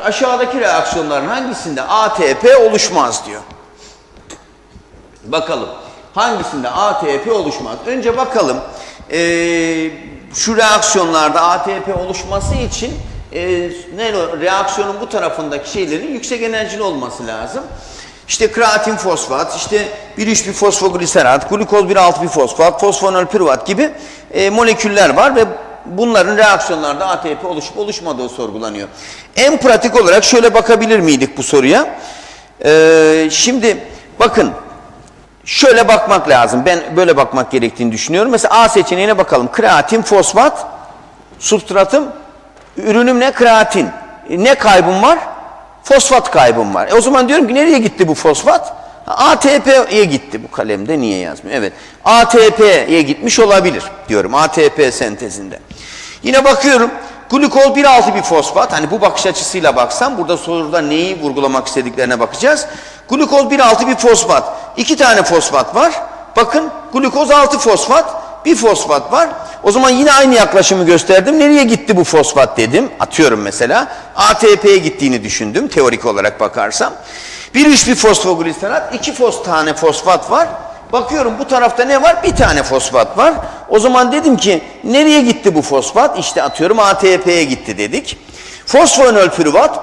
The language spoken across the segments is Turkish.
Aşağıdaki reaksiyonların hangisinde ATP oluşmaz diyor. Bakalım. Hangisinde ATP oluşmaz? Önce bakalım. Ee, şu reaksiyonlarda ATP oluşması için e, ne reaksiyonun bu tarafındaki şeylerin yüksek enerjili olması lazım. İşte kreatin fosfat, işte 1,3 bir fosfogliserat, glukoz 1,6 bir fosfat, fosfonol piruvat gibi e, moleküller var ve bunların reaksiyonlarda ATP oluşup oluşmadığı sorgulanıyor. En pratik olarak şöyle bakabilir miydik bu soruya? Ee, şimdi bakın şöyle bakmak lazım. Ben böyle bakmak gerektiğini düşünüyorum. Mesela A seçeneğine bakalım. Kreatin, fosfat, substratım, ürünüm ne? Kreatin. E, ne kaybım var? Fosfat kaybım var. E o zaman diyorum ki nereye gitti bu fosfat? ATP'ye gitti bu kalemde niye yazmıyor? Evet. ATP'ye gitmiş olabilir diyorum ATP sentezinde. Yine bakıyorum glukol 1,6 bir fosfat. Hani bu bakış açısıyla baksam burada soruda neyi vurgulamak istediklerine bakacağız. Glukol 1,6 bir fosfat. İki tane fosfat var. Bakın glukoz 6 fosfat. Bir fosfat var. O zaman yine aynı yaklaşımı gösterdim. Nereye gitti bu fosfat dedim. Atıyorum mesela. ATP'ye gittiğini düşündüm teorik olarak bakarsam. Bir üç bir fosfogliserat, iki fos tane fosfat var. Bakıyorum bu tarafta ne var? Bir tane fosfat var. O zaman dedim ki nereye gitti bu fosfat? İşte atıyorum ATP'ye gitti dedik. Fosfonol pürüvat,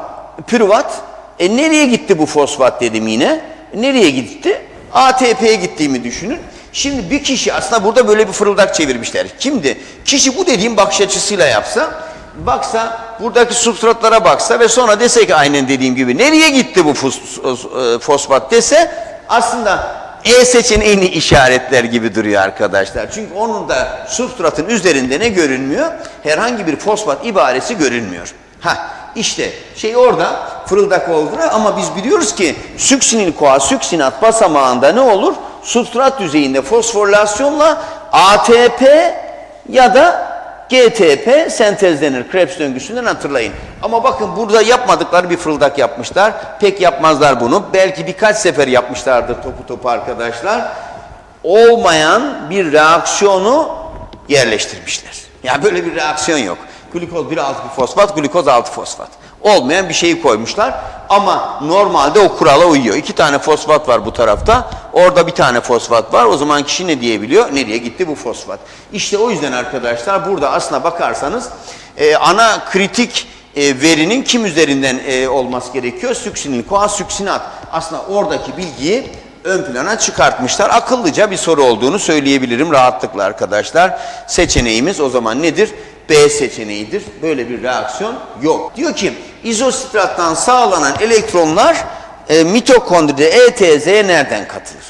pürüvat. E nereye gitti bu fosfat dedim yine. Nereye gitti? ATP'ye gittiğimi düşünün. Şimdi bir kişi aslında burada böyle bir fırıldak çevirmişler. Kimdi? Kişi bu dediğim bakış açısıyla yapsa, baksa buradaki substratlara baksa ve sonra dese ki aynen dediğim gibi nereye gitti bu e, fosfat dese aslında E seçeneğini işaretler gibi duruyor arkadaşlar. Çünkü onun da substratın üzerinde ne görünmüyor? Herhangi bir fosfat ibaresi görünmüyor. Ha işte şey orada fırıldak oldu ama biz biliyoruz ki süksinil koa süksinat basamağında ne olur? Substrat düzeyinde fosforilasyonla ATP ya da GTP sentezlenir. Krebs döngüsünden hatırlayın. Ama bakın burada yapmadıkları bir fırıldak yapmışlar. Pek yapmazlar bunu. Belki birkaç sefer yapmışlardır topu topu arkadaşlar. Olmayan bir reaksiyonu yerleştirmişler. Yani böyle bir reaksiyon yok. Glikoz 1,6 bir fosfat, glikoz 6 fosfat. Olmayan bir şeyi koymuşlar ama normalde o kurala uyuyor. İki tane fosfat var bu tarafta, orada bir tane fosfat var. O zaman kişi ne diyebiliyor? Nereye gitti bu fosfat? İşte o yüzden arkadaşlar burada aslına bakarsanız e, ana kritik e, verinin kim üzerinden e, olması gerekiyor? Süksinil, koa süksinat. Aslında oradaki bilgiyi ön plana çıkartmışlar. Akıllıca bir soru olduğunu söyleyebilirim rahatlıkla arkadaşlar. Seçeneğimiz o zaman nedir? B seçeneğidir. Böyle bir reaksiyon yok. Diyor ki izostrattan sağlanan elektronlar e, mitokondride ETZ'ye nereden katılır?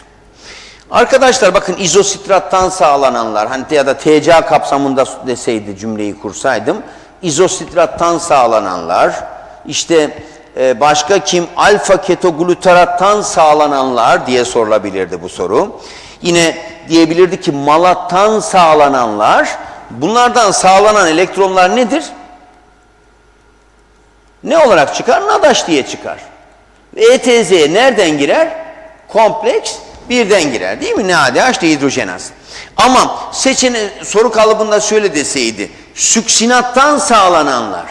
Arkadaşlar bakın izostrattan sağlananlar hani ya da TCA kapsamında deseydi cümleyi kursaydım izostrattan sağlananlar işte e, başka kim alfa ketoglutarattan sağlananlar diye sorulabilirdi bu soru. Yine diyebilirdi ki malattan sağlananlar bunlardan sağlanan elektronlar nedir? Ne olarak çıkar? Nadaş diye çıkar. Ve ETZ'ye nereden girer? Kompleks birden girer değil mi? NADH dehidrojenaz. Ama seçene soru kalıbında şöyle deseydi. Süksinattan sağlananlar.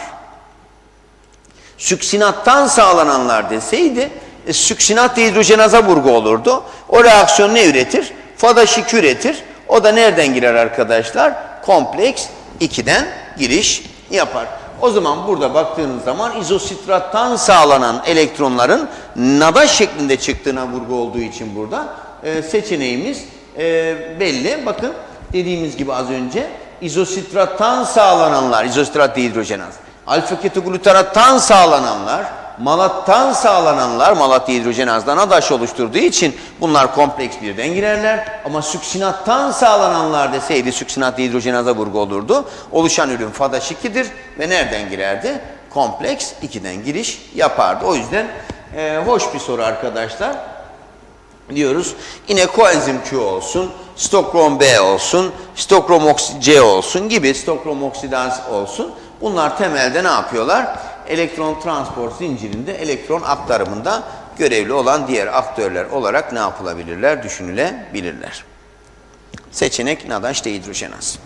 Süksinattan sağlananlar deseydi e, süksinat dehidrojenaza vurgu olurdu. O reaksiyon ne üretir? Fadaşik üretir. O da nereden girer arkadaşlar? Kompleks 2'den giriş yapar. O zaman burada baktığınız zaman izositrattan sağlanan elektronların nada şeklinde çıktığına vurgu olduğu için burada e, seçeneğimiz e, belli. Bakın dediğimiz gibi az önce izositrattan sağlananlar, izositrat dehidrojenaz, alfa ketoglutarattan sağlananlar, malattan sağlananlar, malat dehidrojenazdan adaş oluşturduğu için bunlar kompleks birden girerler. Ama süksinattan sağlananlar deseydi süksinat dehidrojenaza vurgu olurdu. Oluşan ürün fadaş 2'dir ve nereden girerdi? Kompleks 2'den giriş yapardı. O yüzden e, hoş bir soru arkadaşlar diyoruz. Yine koenzim Q olsun, stokrom B olsun, stokrom C olsun gibi stokrom oksidaz olsun. Bunlar temelde ne yapıyorlar? Elektron transport zincirinde elektron aktarımında görevli olan diğer aktörler olarak ne yapılabilirler? Düşünülebilirler. Seçenek nadaş dehidrojenaz.